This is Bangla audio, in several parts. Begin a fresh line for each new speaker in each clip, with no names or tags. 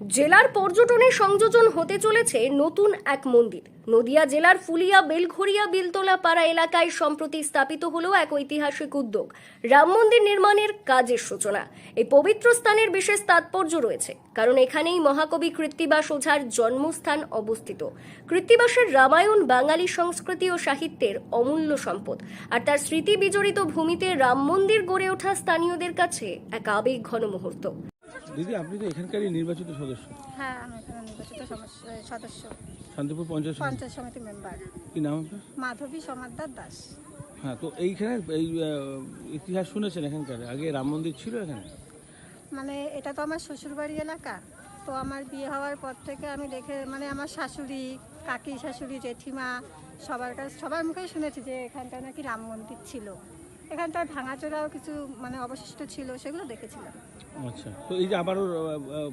জেলার পর্যটনে সংযোজন হতে চলেছে নতুন এক মন্দির। নদিয়া জেলার ফুলিয়া বেলঘরিয়া বিলতলা পাড়া এলাকায় সম্প্রতি স্থাপিত হলো এক ঐতিহাসিক উদ্যোগ, রাম মন্দির নির্মাণের কাজের সূচনা। এই পবিত্র স্থানের বিশেষ তাৎপর্য রয়েছে, কারণ এখানেই মহাকবি কৃত্তিবাস ওঝার জন্মস্থান অবস্থিত। কৃত্তিবাসের রামায়ণ, বাঙালি সংস্কৃতি ও সাহিত্যের অমূল্য সম্পদ, আর তার স্মৃতি বিজড়িত ভূমিতে রাম মন্দির গড়ে ওঠা স্থানীয়দের কাছে এক আবেগ ঘন মুহূর্ত
দিদি আপনি তো এখানকারই নির্বাচিত সদস্য।
হ্যাঁ আমি এখানে নির্বাচিত সমস- সদস্য।
শান্তিপুর পঞ্চায়েত সমিতি।
পঞ্চায়েত সমিতি মেম্বার।
কি নাম আপনার?
মাধবী সমাদ্দার দাস।
হ্যাঁ তো এইখানে এই আহ, ইতিহাস শুনেছেন এখানকার? আগে রাম মন্দির ছিল এখানে?
মানে এটা তো আমার শ্বশুরবাড়ি এলাকা। তো আমার বিয়ে হওয়ার পর থেকে আমি দেখে মানে আমার শাশুড়ি কাকি শাশুড়ি জেঠিমা সবার কাছে সবার মুখেই শুনেছি যে এখানটা নাকি রাম মন্দির ছিল। এখানটায় ভাঙাচোরাও কিছু মানে অবশিষ্ট ছিল সেগুলো দেখেছিলাম।
আচ্ছা তো এই যে আবারও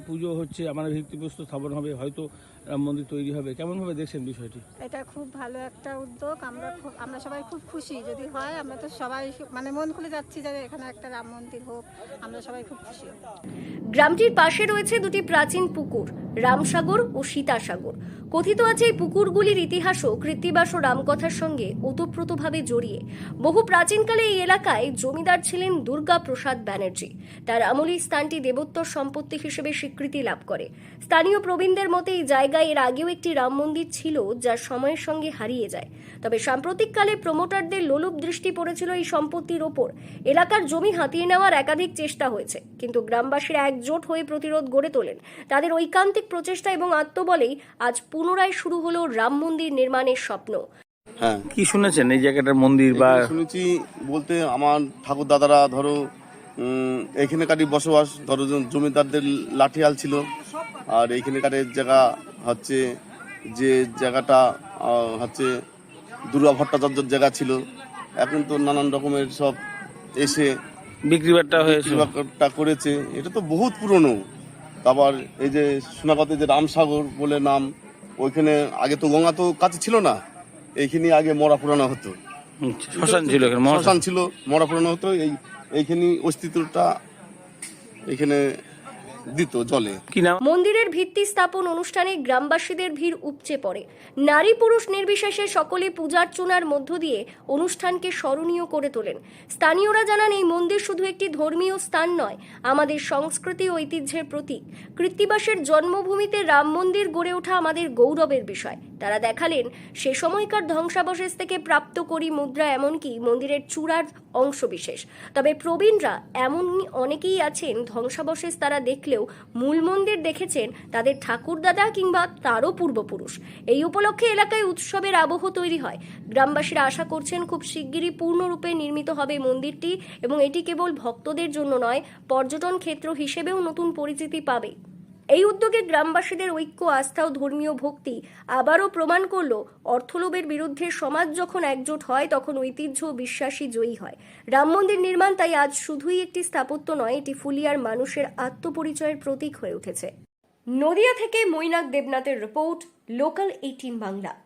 পুজো হচ্ছে আমার ভিত্তিপ্রস্তর স্থাপন হবে হয়তো রাম মন্দির তৈরি হবে কেমনভাবে দেখছেন বিষয়টি?
এটা খুব ভালো একটা উদ্যোগ আমরা খুব আমরা সবাই খুব খুশি যদি হয় আমরা তো সবাই মানে মন খুলে যাচ্ছি যে এখানে একটা রাম মন্দির হোক আমরা সবাই খুব খুশি
গ্রামটির পাশে রয়েছে দুটি প্রাচীন পুকুর রামসাগর ও সীতাসাগর। কথিত আছে এই পুকুরগুলির ইতিহাসও কৃত্তিবাস ও রামকথার সঙ্গে ওতপ্রোতভাবে জড়িয়ে। বহু প্রাচীনকালে এই এলাকায় জমিদার ছিলেন দুর্গা প্রসাদ ব্যানার্জি। তার আমলি স্থানটি দেবোত্তর সম্পত্তি হিসেবে স্বীকৃতি লাভ করে। স্থানীয় প্রবীণদের মতে এই জায়গায় এর আগেও একটি রাম মন্দির ছিল যা সময়ের সঙ্গে হারিয়ে যায়। তবে সাম্প্রতিককালে প্রমোটারদের লোলুপ দৃষ্টি পড়েছিল এই সম্পত্তির ওপর। এলাকার জমি হাতিয়ে নেওয়ার একাধিক চেষ্টা হয়েছে, কিন্তু গ্রামবাসীরা একজোট হয়ে প্রতিরোধ গড়ে তোলেন। তাদের ঐকান্তিক প্রচেষ্টা এবং আত্মবলেই আজ পুনরায় শুরু হলো রাম মন্দির নির্মাণের স্বপ্ন।
হ্যাঁ।
কি শুনেছেন এই জায়গাটার মন্দির বা
শুনেছি বলতে আমার ঠাকুর দাদারা ধরো উম, এইখানেকারই বসবাস ধরো জমিদারদের লাঠিয়াল ছিল। আর এইখানেকারের জায়গা হচ্ছে যে জায়গাটা হচ্ছে দুর্গা ভট্টাচার্যর জায়গা ছিল। এখন তো নানান রকমের সব এসে
বিক্রি বাট্টা হয়েছে।
করেছে। এটা তো বহুত পুরনো। তারপর এই যে সোনাগাতে যে রামসাগর বলে নাম ওইখানে আগে তো গঙ্গা তো কাছে ছিল না এইখানে আগে মরা পুরানো হতো।
আচ্ছা, শ্মশান ছিল
শ্মশান ছিল মরা পুরানো হতো এই এইখানে অস্তিত্বটা এখানে দিত জলে।
মন্দিরের ভিত্তি স্থাপন অনুষ্ঠানে গ্রামবাসীদের ভিড় উপচে পড়ে। নারী পুরুষ নির্বিশেষে সকলে পূজার্চনার মধ্য দিয়ে অনুষ্ঠানকে স্মরণীয় করে তোলেন। স্থানীয়রা জানান এই মন্দির শুধু একটি ধর্মীয় স্থান নয় আমাদের সংস্কৃতি ঐতিহ্যের প্রতীক। কৃত্তিবাসের জন্মভূমিতে রাম মন্দির গড়ে ওঠা আমাদের গৌরবের বিষয়। তারা দেখালেন, সে সময়কার ধ্বংসাবশেষ থেকে প্রাপ্ত করি মুদ্রা এমনকি মন্দিরের চূড়ার অংশবিশেষ। তবে প্রবীণরা এমন অনেকেই আছেন, ধ্বংসাবশেষ তারা দেখলেও মূল মন্দির দেখেছেন তাদের ঠাকুরদাদা কিংবা তারও পূর্বপুরুষ। এই উপলক্ষে এলাকায় উৎসবের আবহ তৈরি হয়। গ্রামবাসীরা আশা করছেন, খুব শিগগিরই পূর্ণরূপে নির্মিত হবে মন্দিরটি এবং এটি কেবল ভক্তদের জন্য নয়, পর্যটন ক্ষেত্র হিসেবেও নতুন পরিচিতি পাবে। এই উদ্যোগে গ্রামবাসীদের ঐক্য, আস্থা ও ধর্মীয় ভক্তি আবারও প্রমাণ করল, অর্থলোভের বিরুদ্ধে সমাজ যখন একজোট হয়, তখন ঐতিহ্য বিশ্বাসী জয়ী হয়। রাম মন্দির নির্মাণ তাই আজ শুধুই একটি স্থাপত্য নয়, এটি ফুলিয়ার মানুষের আত্মপরিচয়ের প্রতীক হয়ে উঠেছে। নদিয়া থেকে মৈনাক দেবনাথের রিপোর্ট, লোকাল এইটিন বাংলা।